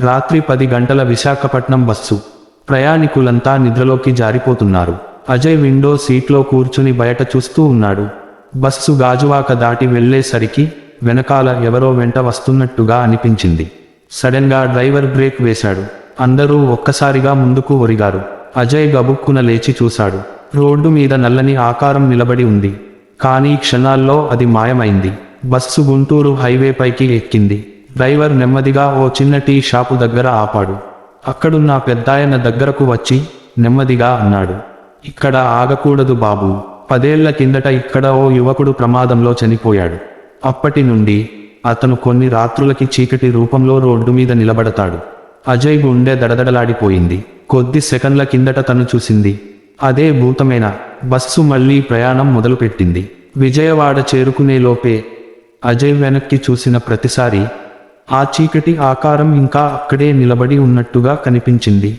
రాత్రి పది గంటల విశాఖపట్నం బస్సు. ప్రయాణికులంతా నిద్రలోకి జారిపోతున్నారు. అజయ్ విండో సీట్లో కూర్చుని బయట చూస్తూ ఉన్నాడు. బస్సు గాజువాక దాటి వెళ్ళేసరికి వెనకాల ఎవరో వెంట వస్తున్నట్టుగా అనిపించింది. సడన్గా డ్రైవర్ బ్రేక్ వేశాడు. అందరూ ఒక్కసారిగా ముందుకు ఒరిగారు. అజయ్ గబుక్కున లేచి చూశాడు. రోడ్డు మీద నల్లని ఆకారం నిలబడి ఉంది. కానీ క్షణాల్లో అది మాయమైంది. బస్సు గుంటూరు హైవే పైకి ఎక్కింది. డ్రైవర్ నెమ్మదిగా ఓ చిన్న టీ షాపు దగ్గర ఆపాడు. అక్కడున్న పెద్దాయన దగ్గరకు వచ్చి నెమ్మదిగా అన్నాడు. ఇక్కడ ఆగకూడదు బాబు. పదేళ్ళ కిందట ఇక్కడ ఓ యువకుడు ప్రమాదంలో చనిపోయాడు. అప్పటి నుండి అతను కొన్ని రాత్రులకి చీకటి రూపంలో రోడ్డు మీద నిలబడతాడు. అజయ్ గుండె దడదడలాడిపోయింది. కొద్ది సెకండ్ల కిందట తను చూసింది. అదే భూతమైన? బస్సు మళ్ళీ ప్రయాణం మొదలుపెట్టింది. విజయవాడ చేరుకునే లోపే అజయ్ వెనక్కి చూసిన ప్రతిసారి ఆ చీకటి ఆకారం ఇంకా అక్కడే నిలబడి ఉన్నట్టుగా కనిపించింది.